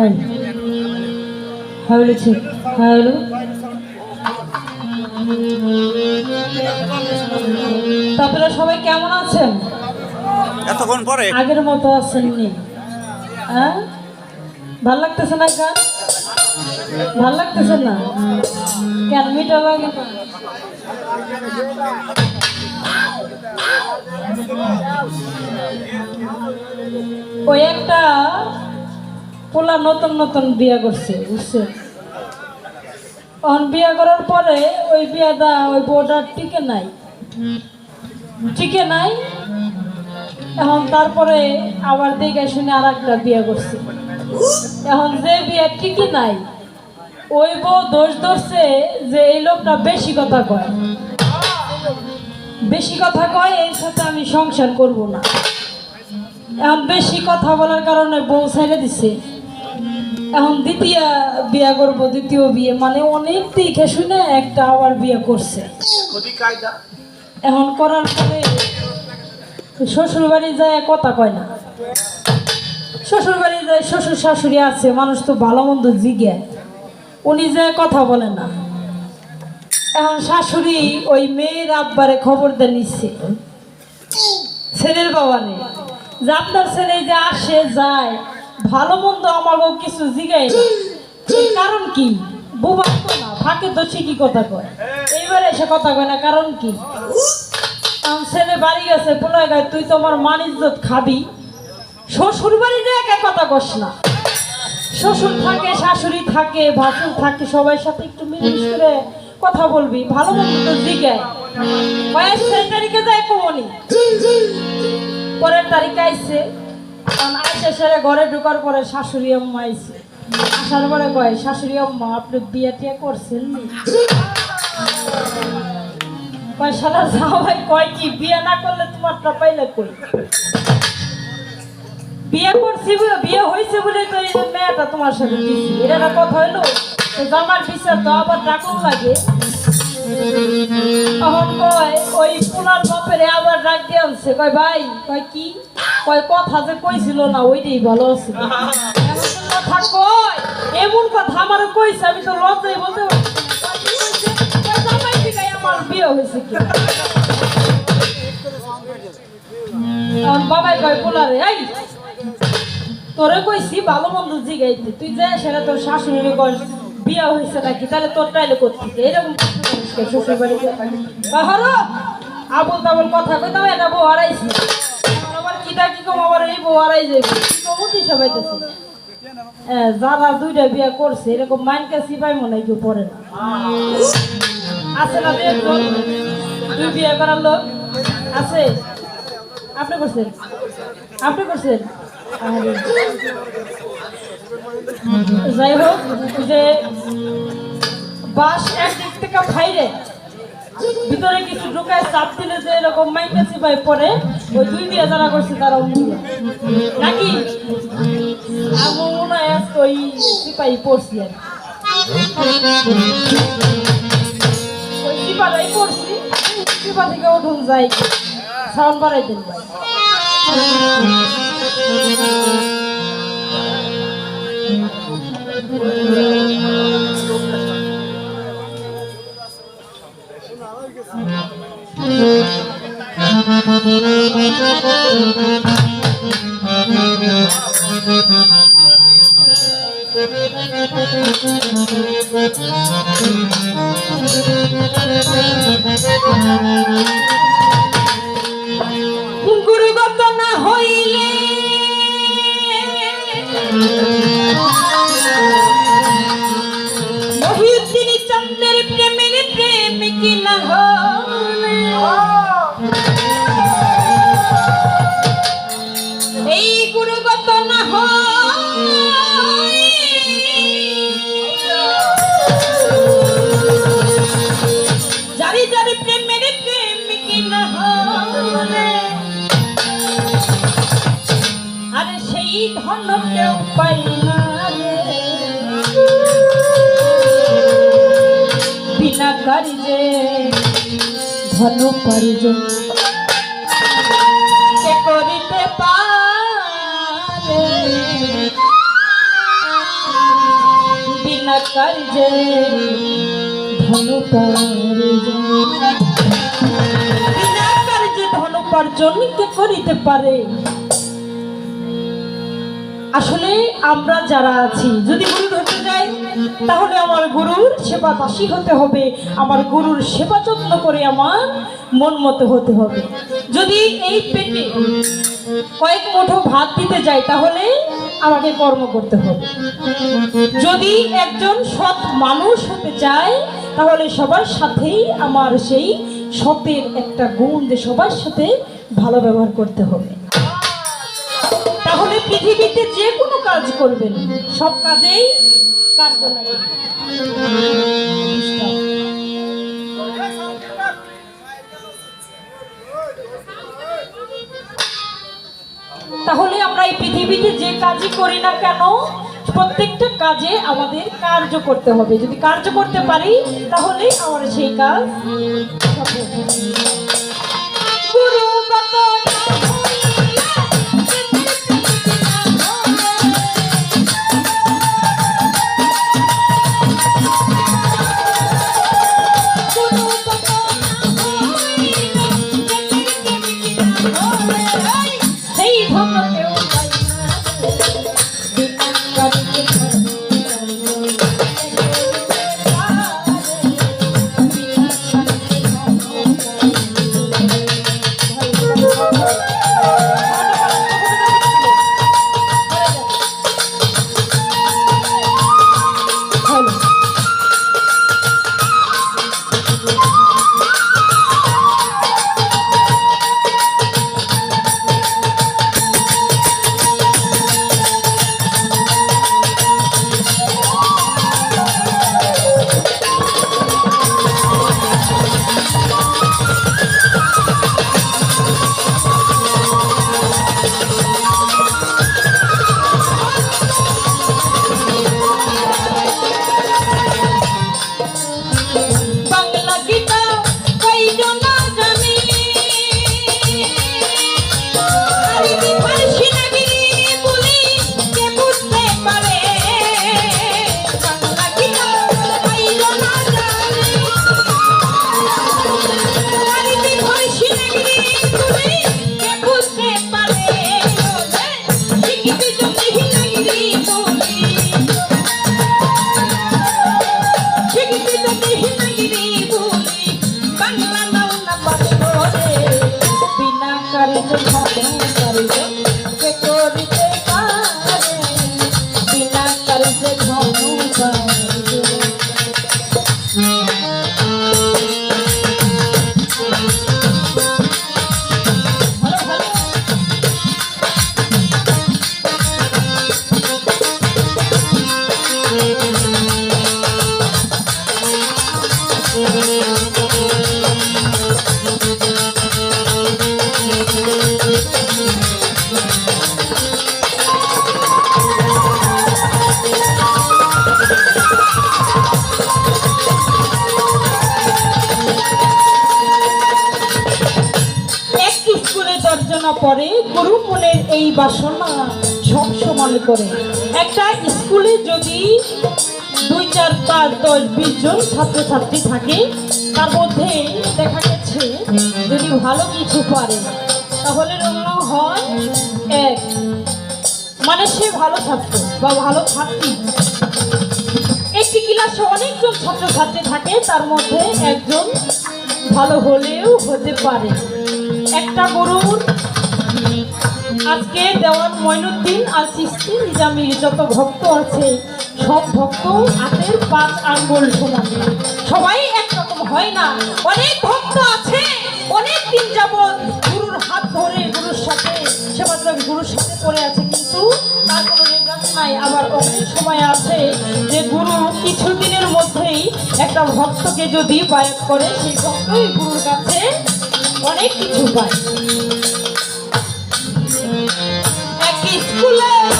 হ্যাঁ হ্যাঁ বলেছি হ্যাঁ হলো? তারপরে সবাই কেমন আছেন? এতক্ষণ পরে। আগের মতো আছেন নি হ্যাঁ? ভালো লাগতেছে না গান? ভালো লাগতেছে না? কেন মিটা লাগে না? ওই একটা পোলা নতুন নতুন বিয়া করছে, বুঝছে? অন বিয়া করার পরে ওই বিয়াটা, ওই বউটা টিকে নাই। টিকে নাই। এখন তারপরে আবার দেখে শুনে আর একটা বিয়ে করছে। এখন যে বিয়ে টিকি নাই, ওই বউ দোষ ধরছে যে এই লোকটা বেশি কথা কয়। বেশি কথা কয়, এর সাথে আমি সংসার করব না। এখন বেশি কথা বলার কারণে বউ ছেড়ে দিছে। এখন দ্বিতীয় বিয়ে করব দ্বিতীয় বিয়ে। মানে অনেক দেখে শুনে একটা আবার বিয়ে করছে। এখন করার পরে শ্বশুর বাড়ি যায় কথা কয় না। শ্বশুর বাড়ি যায় শ্বশুর শাশুড়ি আছে মানুষ তো ভালো মন্দ জিগে। উনি যে কথা বলে না। এখন শাশুড়ি ওই মেয়ের আব্বারে খবর দিয়ে নিচ্ছে ছেলের বাবারে যে আপনার ছেলে যে আসে যায়। ভালো মন্দ আমাকেও কিছু জিগাই কারণ কি? বুবা তো না, ফাঁকে তো ঠিকই কথা কয়। এইবারে এসে কথা কয় না, কারণ কি? ছেলে বাড়ি গেছে পোলা গায়ে, তুই তো আমার মান ইজ্জত খাবি। শ্বশুর বাড়িতে একা কথা কস না। শ্বশুর থাকে, শাশুড়ি থাকে, ভাসুর থাকে সবার সাথে একটু মিলিমিশ করে কথা বলবি। ভালো মন্দ জিগায় কয়েক তারিখে যায় কমনি। পরের তারিখে কারণ আইসে সেরে ঘরে ঢোকার পরে শাশুড়ি আম্মা আইছে। আসার পরে কয়, শাশুড়ি আম্মা, আপনি বিয়ে টিয়ে করছেন কয় সারা সবাই কয় কি, বিয়ে না করলে তোমারটা পাইলে কই? বিয়ে করছি বিয়ে হয়েছে বলে তো এই মেয়েটা তোমার সাথে দিছি। এটা কথা হইল? তো জামার বিচার তো আবার ডাকুন লাগে। তখন কয়, ওই পোলার বাপেরে আবার ডাক দিয়ে আনছে। কয়, ভাই, কয় কি? কয়, কথা যে কইছিল না, ওইটাই ভালো আছে। কথা কয় এমন কথা আমারও কইছে, আমি তো লজ্জাই বলতে। কয়? কয় আমার বিয়ে হয়েছে কি? বাবাই কয় পোলারে এই! তোরে কইছি, ভালো মন্দ জিগাইতে। তুই যা সেটা তোর শাশুড়ি কর বিয়া হয়েছে নাকি, তাহলে তোর টাইলে করতে এরকম শ্বশুর হর! আবল তাবল কথা কই তাও এটা বউ হারাইছি। আমার কিটা কি কম আবার এই বউ হারাই যাবে কি কম দিশা হ্যাঁ যারা দুইটা বিয়া করছে, এরকম মাইনকে সিপাই মনে কেউ পড়ে না। আছে না দুই বিয়ে করার লোক? আছে? আপনি করছেন? আপনি করছেন? যাই হোক, যে বাস একদিক থেকে ফাইরে। ভিতরে কিছু ঢুকায় চাপ দিলে যে এরকম মাইকা সিপাই পরে ওই দুই দিয়ে যারা করছে তারা নাকি? আমার মনে হয় আজকে ওই সিপাই পড়ছি আর। ওই সিপাটাই পড়ছি সিপা থেকে উঠুন যাই। সাউন্ড বাড়াই দিন ভাই গুরুগত না হইলে মহিউদ্দিন চন্দ্রের প্রেমের প্রেম কি না হলে ধন কেউ পাই না বিনা কার্যে ধন পরিজন কে করিতে পারে বিনা কার্যে কে করিতে পারে? আসলে আমরা যারা আছি, যদি গুরু ধরতে যাই তাহলে আমার গুরুর সেবা দাসী হতে হবে, আমার গুরুর সেবা যত্ন করে আমার মন মতো হতে হবে। যদি এই পেটে কয়েক মুঠো ভাত দিতে যাই, তাহলে আমাকে কর্ম করতে হবে। যদি একজন সৎ মানুষ হতে চায়, তাহলে সবার সাথেই আমার সেই সতের একটা গুণ যে সবার সাথে ভালো ব্যবহার করতে হবে। পৃথিবীতে যে কোনো কাজ করবেন, সব কাজেই কার্য তাহলে আমরা এই পৃথিবীতে যে কাজই করি না কেন, প্রত্যেকটা কাজে আমাদের কার্য করতে হবে। যদি কার্য করতে পারি, তাহলে আমার সেই কাজ পরে গুরু মনের এই বাসনা সব সমান করে। একটা স্কুলে যদি দুই, চার, পাঁচ, দশ, বিশ জন ছাত্রছাত্রী থাকে, তার মধ্যে দেখা গেছে যদি ভালো কিছু পারে, তাহলে রঙ হয় এক। মানে সে ভালো ছাত্র বা ভালো ছাত্রী। একটি ক্লাসে অনেকজন ছাত্রছাত্রী থাকে, তার মধ্যে একজন ভালো হলেও হতে পারে। একটা গরুর আজকে দেওয়ান মইনুদ্দিন আর সিস্তি নিজামির যত ভক্ত আছে, সব ভক্ত হাতের পাঁচ আঙ্গুল সমান। সবাই একরকম হয় না। অনেক ভক্ত আছে, অনেক দিন যাবৎ গুরুর হাত ধরে গুরুর সাথে সেমাত্র গুরুর সাথে পড়ে আছে, কিন্তু তার কোনো রেজাল্ট নাই। আবার অনেক সময় আছে যে গুরু কিছুদিনের মধ্যেই একটা ভক্তকে যদি বায়ক করে, সেই ভক্তই গুরুর কাছে অনেক কিছু পায়। এক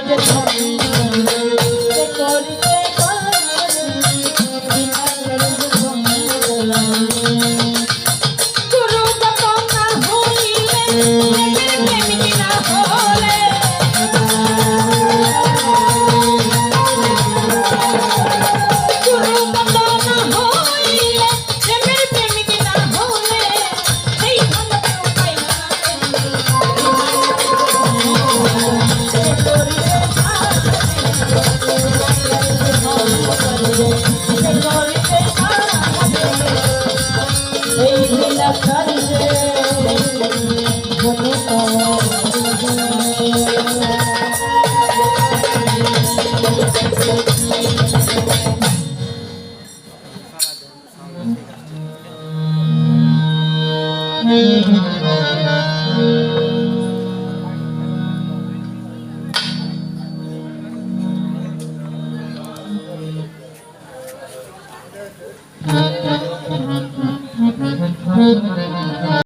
get money.